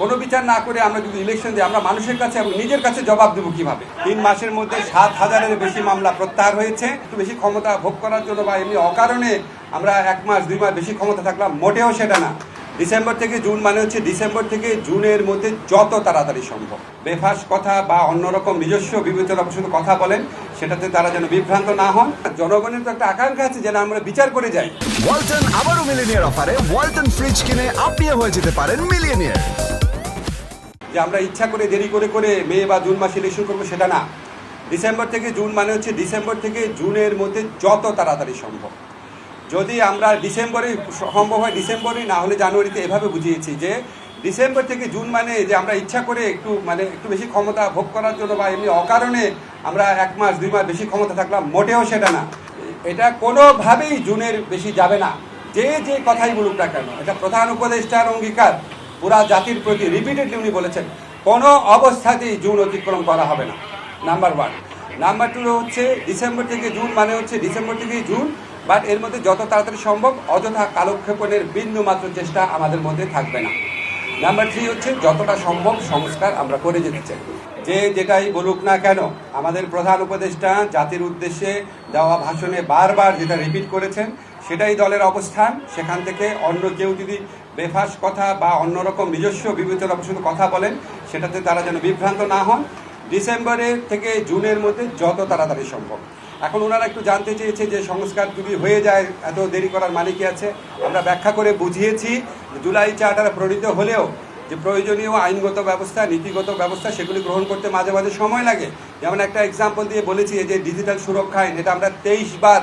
কোনো বিচার না করে আমরা যদি ইলেকশন দিই, আমরা মানুষের কাছে এবং নিজের কাছে জবাব দেবো কীভাবে? তিন মাসের মধ্যে সাত হাজারের বেশি মামলা প্রত্যাহার হয়েছে। একটু বেশি ক্ষমতা ভোগ করার জন্য বা এমনি অকারণে আমরা এক মাস, দুই মাস বেশি ক্ষমতা থাকলাম, মোটেও সেটা না। ডিসেম্বর থেকে জুন মানে হচ্ছে ডিসেম্বর থেকে জুনের মধ্যে যত তাড়াতাড়ি সম্ভব। বেফাস কথা বা অন্যরকম নিজস্ব বিবেচনা শুধু কথা বলেন, সেটাতে তারা যেন বিভ্রান্ত না হন। জনগণের তো একটা আকাঙ্ক্ষা আছে যেন আমরা বিচার করে যাই। ওয়ালটন আবারও মিলিনিয়ার অফারে ওয়ালটন ফ্রিজ কিনে আপনিও হয়ে যেতে পারেন মিলিয়নিয়ার যে আমরা ইচ্ছা করে দেরি করে করে মে বা জুন মাসে ইলেকশন করব সেটা না। ডিসেম্বর থেকে জুন মানে হচ্ছে ডিসেম্বর থেকে জুনের মধ্যে যত তাড়াতাড়ি সম্ভব। যদি আমরা ডিসেম্বরে সম্ভব হয় ডিসেম্বরে না হলে জানুয়ারিতে এভাবে বুঝিয়েছি যে ডিসেম্বর থেকে জুন মানে যে আমরা ইচ্ছা করে একটু মানে একটু বেশি ক্ষমতা ভোগ করার জন্য বা এমনি অকারণে আমরা এক মাস, দুই মাস বেশি ক্ষমতা থাকলাম, মোটেও সেটা না। এটা কোনোভাবেই জুনের বেশি যাবে না। যে যে কথাই বলুক না কেন, এটা প্রধান উপদেষ্টার অঙ্গীকার। পুরা জাতির প্রতি রিপিটেডলি উনি বলেছেন, কোনো অবস্থাতেই জুন অতিক্রম করা হবে না। নাম্বার ওয়ান নাম্বার টু হচ্ছে ডিসেম্বর থেকে জুন মানে হচ্ছে ডিসেম্বর থেকেই জুন বাট এর মধ্যে যত তাড়াতাড়ি সম্ভব অযথা কালক্ষেপণের বিন্দু মাত্র চেষ্টা আমাদের মধ্যে থাকবে না। নাম্বার থ্রি হচ্ছে যতটা সম্ভব সংস্কার আমরা করে যেতে চাই। যে যেটাই বলুক না কেন, আমাদের প্রধান উপদেষ্টা জাতির উদ্দেশ্যে দেওয়া ভাষণে বারবার যেটা রিপিট করেছেন সেটাই দলের অবস্থান। সেখান থেকে অন্য কেউ যদি বেফাস কথা বা অন্যরকম নিজস্ব বিবেচনা শুধু কথা বলেন, সেটাতে তারা যেন বিভ্রান্ত না হন। ডিসেম্বরের থেকে জুনের মধ্যে যত তাড়াতাড়ি সম্ভব। এখন ওনারা একটু জানতে চেয়েছে যে সংস্কার যদি হয়ে যায়, এত দেরি করার মানে কি আছে? আমরা ব্যাখ্যা করে বুঝিয়েছি জুলাই চার্টার প্রণীত হলেও যে প্রয়োজনীয় আইনগত ব্যবস্থা, নীতিগত ব্যবস্থা, সেগুলি গ্রহণ করতে মাঝে মাঝে সময় লাগে। যেমন একটা এক্সাম্পল দিয়ে বলেছি যে ডিজিটাল সুরক্ষা আইন, এটা আমরা তেইশ বার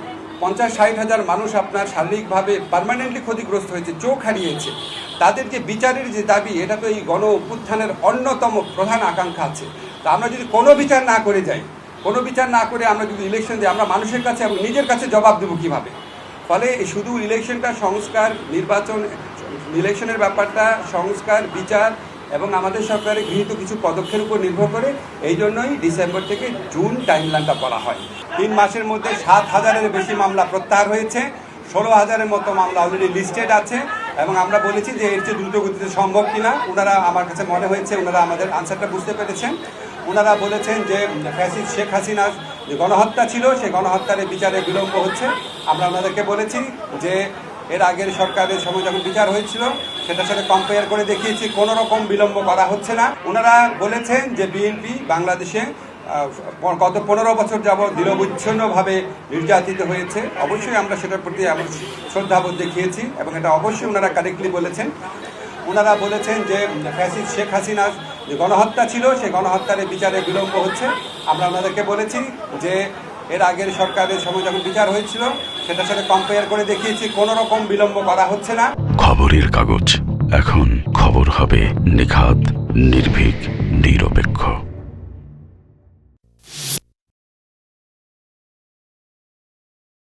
পঞ্চাশ ষাট হাজার মানুষ আপনার শারীরিকভাবে পার্মানেন্টলি ক্ষতিগ্রস্ত হয়েছে, চোখ হারিয়েছে। তাদের যে বিচারের যে দাবি, এটা তো এই গণ অভ্যুত্থানের অন্যতম প্রধান আকাঙ্ক্ষা আছে। তা আমরা যদি কোনো বিচার না করে যাই, কোনো বিচার না করে আমরা যদি ইলেকশন দিই, আমরা মানুষের কাছে এবং নিজের কাছে জবাব দেবো কীভাবে? ফলে শুধু ইলেকশনটা সংস্কার, নির্বাচন ইলেকশনের ব্যাপারটা, সংস্কার, বিচার এবং আমাদের সরকারের গৃহীত কিছু পদক্ষেপের উপর নির্ভর করে এই জন্যই ডিসেম্বর থেকে জুন টাইমলাইনটা বলা হয়। তিন মাসের মধ্যে সাত হাজারের বেশি মামলা প্রত্যাহার হয়েছে, ষোলো হাজারের মতো মামলা অলরেডি লিস্টেড আছে এবং আমরা বলেছি যে এর চেয়ে দ্রুত গতিতে সম্ভব কিনা ওনারা আমার কাছে মনে হয়েছে ওনারা আমাদের আনসারটা বুঝতে পেরেছেন। ওনারা বলেছেন যে ফ্যাসিস শেখ হাসিনার যে গণহত্যা ছিল, সেই গণহত্যার বিচারে বিলম্ব হচ্ছে। আমরা ওনাদেরকে বলেছি যে এর আগের সরকারের সময় যখন বিচার হয়েছিল সেটার সাথে কম্পেয়ার করে দেখিয়েছি কোনো রকম বিলম্ব করা হচ্ছে না। ওনারা বলেছেন যে বিএনপি বাংলাদেশে গত পনেরো বছর যাবৎ নিরবচ্ছিন্নভাবে নির্যাতিত হয়েছে। অবশ্যই আমরা সেটার প্রতি শ্রদ্ধাবোধ দেখিয়েছি এবং এটা অবশ্যই ওনারা কারেক্টলি বলেছেন। ওনারা বলেছেন যে ফ্যাসিস শেখ হাসিনার যে গণহত্যা ছিল সেই গণহত্যার বিচারে বিলম্ব হচ্ছে। আমরা ওনাদেরকে বলেছি যে, এর আগের সরকারের সময় যখন বিচার হয়েছিল সেটার সাথে কম্পেয়ার করে দেখিয়েছি, কোনো রকম বিলম্ব করা হচ্ছে না। খবরের কাগজ। এখন খবর হবে নিখাত, নির্ভীক